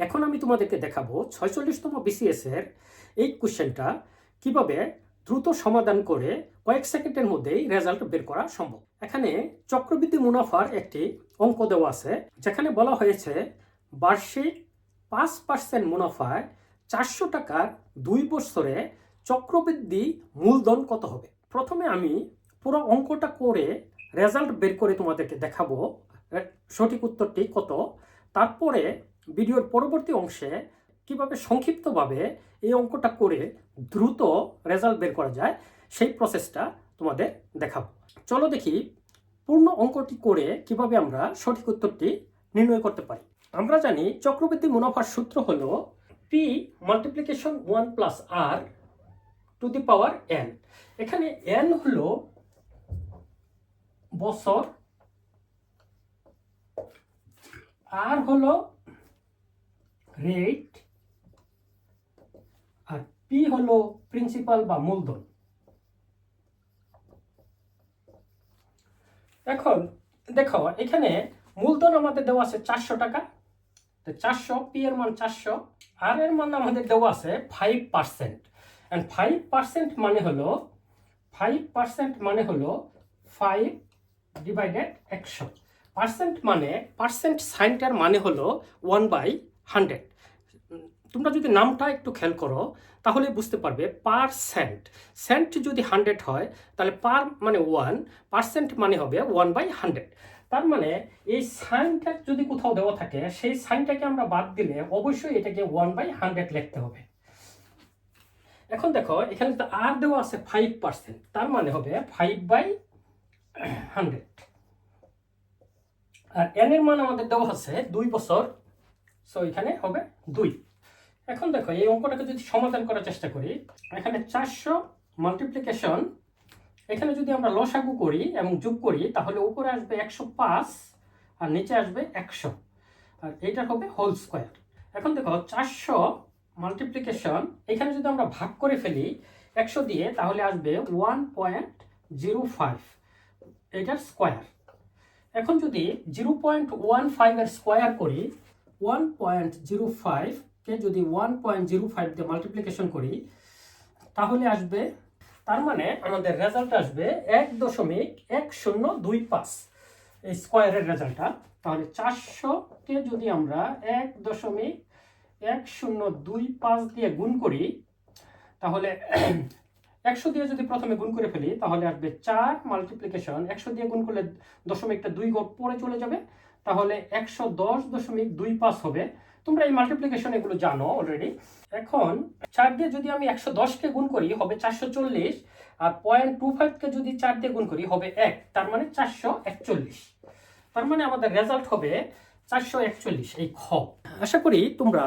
এখন আমি তোমাদেরকে দেখাবো ছয়চল্লিশতম বিসিএস এর এই কোশ্চেনটা কীভাবে দ্রুত সমাধান করে কয়েক সেকেন্ডের মধ্যেই রেজাল্ট বের করা সম্ভব। এখানে চক্রবৃদ্ধি মুনাফার একটি অঙ্ক দেওয়া আছে, যেখানে বলা হয়েছে বার্ষিক পাঁচ পার্সেন্ট মুনাফায় চারশো টাকার দুই বছরে চক্রবৃদ্ধি মূলধন কত হবে? প্রথমে আমি পুরো অঙ্কটা করে রেজাল্ট বের করে তোমাদেরকে দেখাবো সঠিক উত্তরটি কত, তারপরে ভিডিওর পরবর্তী অংশে কীভাবে সংক্ষিপ্তভাবে এই অঙ্কটা করে দ্রুত রেজাল্ট বের করা যায়, সেই প্রসেসটা তোমাদের দেখাবো। চলো দেখি পূর্ণ অঙ্কটি করে কীভাবে আমরা সঠিক উত্তরটি নির্ণয় করতে পারি। আমরা জানি চক্রবৃদ্ধি মুনাফার সূত্র হলো P multiplication one plus R to the power N এখানে এন হলো বছর আর হলো রেট আর পি হলো প্রিন্সিপাল বা মূলধন। এখন দেখো, এখানে মূলধন আমাদের দেওয়া আছে চারশো টাকা। তো চারশো পি এর মান চারশো আর এর মান আমাদের দেওয়া আছে five percent and five percent মানে হলো ফাইভ পার্সেন্ট মানে হলো ফাইভ ডিভাইডেড একশো। পার্সেন্ট মানে পার্সেন্ট সাইনটার মানে হলো ওয়ান বাই হান্ড্রেড। তোমরা যদি নামটা একটু খেয়াল করো, তাহলে বুঝতে পারবে পার সেন্ট সেন্ট যদি হান্ড্রেড হয়, তাহলে পার মানে ওয়ান, পার্সেন্ট মানে হবে ওয়ান বাই হান্ড্রেড। তার মানে এই সাইনটা যদি কোথাও দেওয়া থাকে, সেই সাইনটাকে আমরা বাদ দিলে অবশ্যই এটাকে ওয়ান বাই হান্ড্রেড লিখতে হবে। এখন দেখো, এখানে তো আর দেওয়া আছে ফাইভ পার্সেন্ট, তার মানে হবে five by hundred. R N এর মান আমাদের দেওয়া আছে দুই বছর সো এখানে হবে দুই। এখন দেখো, এই অঙ্কটাকে যদি সমাধান করার চেষ্টা করি, এখানে চারশো মাল্টিপ্লিকেশন এখানে যদি আমরা লসাগু করি এবং যোগ করি, তাহলে উপরে আসবে একশো পাঁচ আর নিচে আসবে একশো। আর এটা হবে হোল স্কোয়ার এখন দেখো, চারশো মাল্টিপ্লিকেশন এখানে যদি আমরা ভাগ করে ফেলি, একশো দিয়ে, তাহলে আসবে ওয়ান পয়েন্ট জিরো ফাইভ এটার স্কোয়ার এখন যদি জিরো পয়েন্ট ওয়ান ফাইভের স্কোয়ার করি ওয়ান পয়েন্ট জিরো ফাইভকে যদি ওয়ান পয়েন্ট জিরো ফাইভ দিয়ে মাল্টিপ্লিকেশন করি, তাহলে আসবে, তার মানে আমাদের রেজাল্ট আসবে এক দশমিক এক শূন্য দুই পাঁচ। এই স্কোয়ারের রেজাল্টটা তাহলে চারশোকে যদি আমরা এক দশমিক এক শূন্য দুই পাঁচ দিয়ে গুণ করি, তাহলে একশো দিয়ে যদি প্রথমে গুণ করে ফেলি, তাহলে আসবে চার মাল্টিপ্লিকেশন একশো দিয়ে গুণ করলে দশমিকটা দুই পরে চলে যাবে তাহলে একশো দশ দশমিক দুই পাঁচ হবে। তোমরা এই মাল্টিপ্লিকেশন এগুলো জানো অলরেডি এখন চার দিয়ে যদি আমি একশো দশকে গুণ করি, হবে চারশো চল্লিশ। আর পয়েন্ট টু ফাইভকে যদি চার দিয়ে গুণ করি, হবে এক। তার মানে চারশো একচল্লিশ। তার মানে আমাদের রেজাল্ট হবে চারশো একচল্লিশ, এই খ। আশা করি তোমরা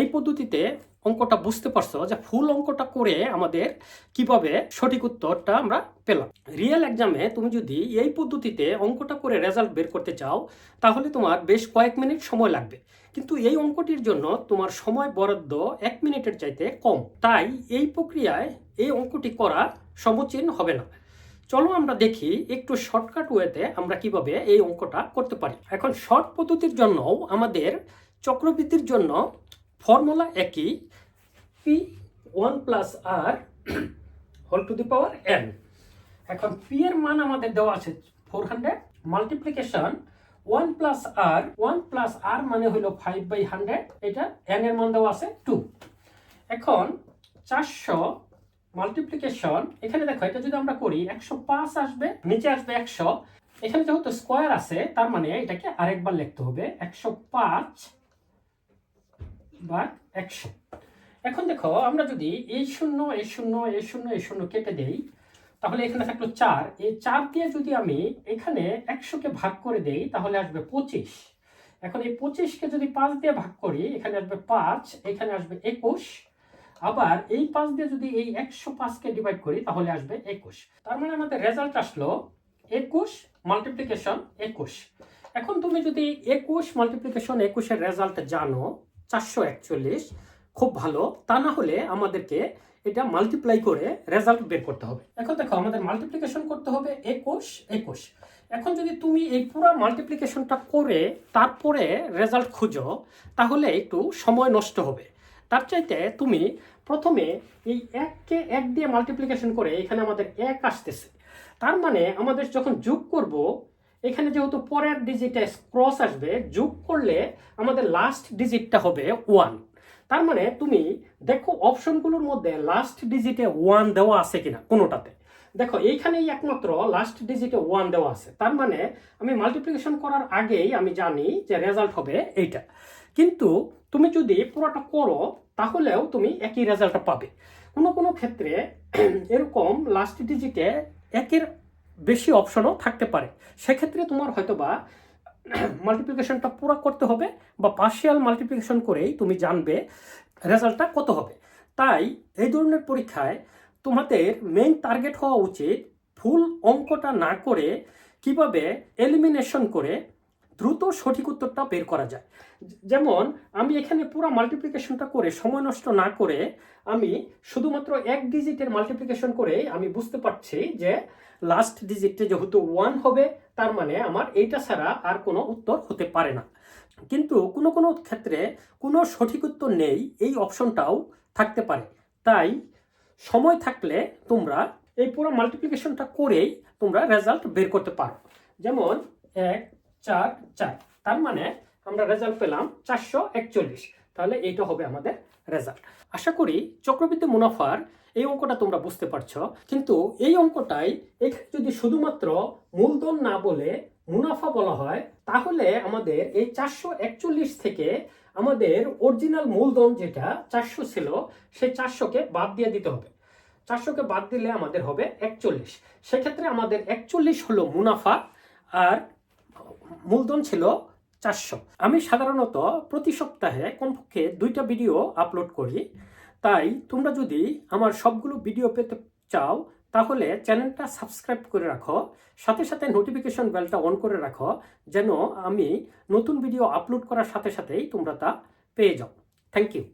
এই পদ্ধতিতে অঙ্কটা বুঝতে পারছ যে ফুল অঙ্কটা করে আমাদের কীভাবে সঠিক উত্তরটা আমরা পেলাম। রিয়েল এক্সামে তুমি যদি এই পদ্ধতিতে অঙ্কটা করে রেজাল্ট বের করতে চাও, তাহলে তোমার বেশ কয়েক মিনিট সময় লাগবে। কিন্তু এই অঙ্কটির জন্য তোমার সময় বরাদ্দ এক মিনিটের চাইতে কম। তাই এই প্রক্রিয়ায় এই অঙ্কটি করা সমীচীন হবে না। চলো আমরা দেখি একটু শর্টকাট ওয়েতে আমরা কীভাবে এই অঙ্কটা করতে পারি। এখন শর্ট পদ্ধতির জন্য আমাদের চক্রবৃদ্ধির জন্য ফর্মুলা একই, P one plus R whole to the power N. এখন পি এর মান আমাদের দেওয়া আছে four hundred, multiplication one plus R, one plus R মানে হলো ফাইভ বাই হান্ড্রেড, এটা এন এর মান দেওয়া আছে টু। এখন চারশো মাল্টিপ্লিকেশন, এখানে দেখো এটা যদি আমরা করি, একশো পাঁচ আসবে, নিচে আসবে একশো। এখানে যেহেতু স্কোয়ার আছে, তার মানে এটাকে আরেকবার লিখতে হবে, একশো পাঁচ বা একশো। এখন দেখো, আমরা যদি এই শূন্য এই শূন্য এই শূন্য এই শূন্য কেটে দেই, তাহলে এখানে থাকল চার। এই চার দিয়ে যদি আমি এখানে একশোকে ভাগ করে দেই, তাহলে আসবে পঁচিশ। এখন এই পঁচিশকে যদি পাঁচ দিয়ে ভাগ করি, এখানে আসবে পাঁচ, এখানে আসবে একুশ। আবার এই পাঁচ দিয়ে যদি এই একশো পাঁচকে ডিভাইড করি, তাহলে আসবে একুশ। তার মানে আমাদের রেজাল্ট আসলো একুশ মাল্টিপ্লিকেশন একুশ। এখন তুমি যদি একুশ মাল্টিপ্লিকেশন একুশের রেজাল্ট জানো চারশো একচল্লিশ, খুব ভালো। তা না হলে আমাদেরকে এটা মাল্টিপ্লাই করে রেজাল্ট বের করতে হবে। এখন দেখো, আমাদের মাল্টিপ্লিকেশন করতে হবে একুশ একুশ। এখন যদি তুমি এই পুরো মাল্টিপ্লিকেশনটা করে তারপরে রেজাল্ট খুঁজো, তাহলে একটু সময় নষ্ট হবে। তার চাইতে তুমি প্রথমে এই এককে এক দিয়ে মাল্টিপ্লিকেশন করে এখানে আমাদের এক আসতেছে। তার মানে আমাদের যখন যোগ করব এখানে যেহেতু পরের ডিজিটে ক্রস আসবে, যোগ করলে আমাদের লাস্ট ডিজিটটা হবে ওয়ান তার মানে তুমি দেখো অপশনগুলোর মধ্যে লাস্ট ডিজিটে ওয়ান দেওয়া আছে কিনা কোনোটাতে। দেখো এইখানেই একমাত্র লাস্ট ডিজিটে ওয়ান দেওয়া আছে। তার মানে আমি মাল্টিপ্লিকেশন করার আগেই আমি জানি যে রেজাল্ট হবে এইটা। কিন্তু তুমি যদি পুরোটা করো, তাহলেও তুমি একই রেজাল্টটা পাবে। কোনো কোনো ক্ষেত্রে এরকম লাস্ট ডিজিটে একের বেশি অপশনও থাকতে পারে। সেক্ষেত্রে তোমার হয়তো বা মাল্টিপ্লিকেশনটা পুরো করতে হবে বা পার্শিয়াল মাল্টিপ্লিকেশন করেই তুমি জানবে রেজাল্টটা কত হবে। তাই এই ধরনের পরীক্ষায় তোমাদের মেইন টার্গেট হওয়া উচিত ফুল অঙ্কটা না করে কীভাবে এলিমিনেশন করে দ্রুত সঠিক উত্তরটা বের করা যায়। যেমন, আমি এখানে পুরো মাল্টিপ্লিকেশনটা করে সময় নষ্ট না করে আমি শুধুমাত্র এক ডিজিটের মাল্টিপ্লিকেশন করে আমি বুঝতে পারছি যে লাস্ট ডিজিটে যেহেতু ওয়ান হবে, তার মানে আমার এইটা ছাড়া আর কোনো উত্তর হতে পারে না। কিন্তু কোনো কোনো ক্ষেত্রে কোনো সঠিক উত্তর নেই, এই অপশনটাও থাকতে পারে। তাই সময় থাকলে তোমরা এই পুরো মাল্টিপ্লিকেশনটা করেই তোমরা রেজাল্ট বের করতে পারো। যেমন, এক চার চার। তার মানে আমরা রেজাল্ট পেলাম চারশো একচল্লিশ। তাহলে এইটা হবে আমাদের রেজাল্ট আশা করি চক্রবৃদ্ধি মুনাফার এই অঙ্কটা তোমরা বুঝতে পারছ। কিন্তু এই অঙ্কটাই এখানে যদি শুধুমাত্র মূলধন না বলে মুনাফা বলা হয়, তাহলে আমাদের এই চারশো একচল্লিশ থেকে আমাদের অরিজিনাল মূলধন যেটা চারশো ছিল, সেই চারশোকে বাদ দিয়ে দিতে হবে। চারশোকে বাদ দিলে আমাদের হবে একচল্লিশ। সেক্ষেত্রে আমাদের একচল্লিশ হলো মুনাফা আর মূলধন ছিল চারশো। আমি সাধারণত প্রতি সপ্তাহে কমপক্ষে দুইটা ভিডিও আপলোড করি। তাই তোমরা যদি আমার সবগুলো ভিডিও পেতে চাও, তাহলে চ্যানেলটা সাবস্ক্রাইব করে রাখো, সাথে সাথে নোটিফিকেশন বেলটা অন করে রাখো, যেন আমি নতুন ভিডিও আপলোড করার সাথে সাথেই তোমরা তা পেয়ে যাও। Thank you